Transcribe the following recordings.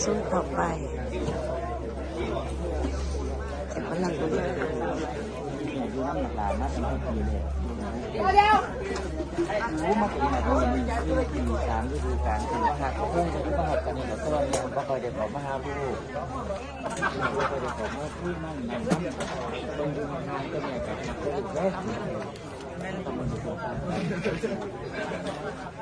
สู้ต่อไปแต่พลังบุรีดูน้ำหนักหลานนะเป็นคนดีเลยร็วรู้มาปีนะตัวนี้คือกินสามฤดูกาลคือว่าหักเพิ่งจะเป็นว่าหักกันเนี่ยตัวเนี่ยก็คอยเด็กของมหาผู้ก็คยเด็กของมาพูดมั่งนั่งนั่งตรงดูงานก็เนี่ยกับเด็กแม่ต้องมันสุขภาพที่จะเป็นจ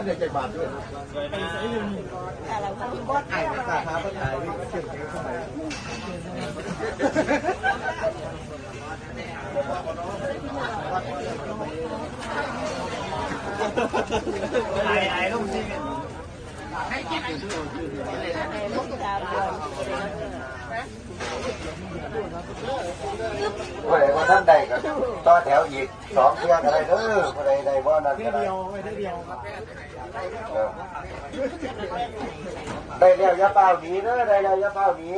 นอยากใจบาทด้วยไอ้ตาท้าก็ถ่ายวิ่งก็เชื่อมเชื่อมเข้าไป ผู้ใดว่าท่านใดก็ต่อแถวอีกสองเที่ยงอะไรเด้อผู้ใดใดว่านั้นก็ได้เดียวไม่ได้เดียวครับเออได้แล้วอยาเป้าหนีเด้อได้แล้วอยาเป้าหนี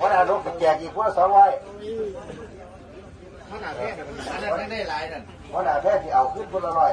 วันอนุแจกอีกพวกสองร้อยขนาดแค่เนี่ยมันอันนั้นได้หลายนั่นวันอาแพทย์ที่เอาขึ้นพวกละร้อย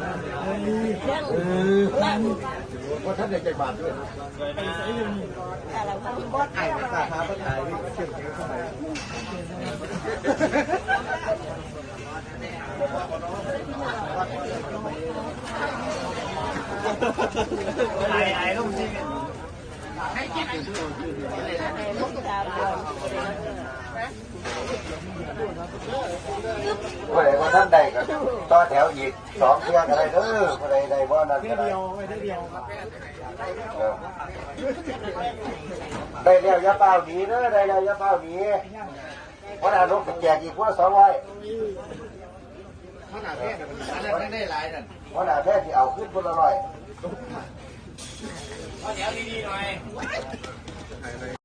วลว่าท่านอยากใจบาทด้วยไอ้ตาท้าก็ถ่ายวิ่งก็เชื่อมเชื่อมเข้าไป ผู้ใดว่าท่านใดก็ ต่อแถวอีกสองเที่ยงอะไรเด้อผู้ใดใดว่านั้นก็ได้เดียวไม่ได้เดียวครับเออได้แล้วอยาเป้าหนีเด้อได้แล้วอยาเป้าหนีวันอนุแจกอีกพวกสองร้อยขนาดแค่เนี่ยมันอันนั้นได้หลายนั่นวันอาแพทย์ที่เอาขึ้นพวกละร้อยเ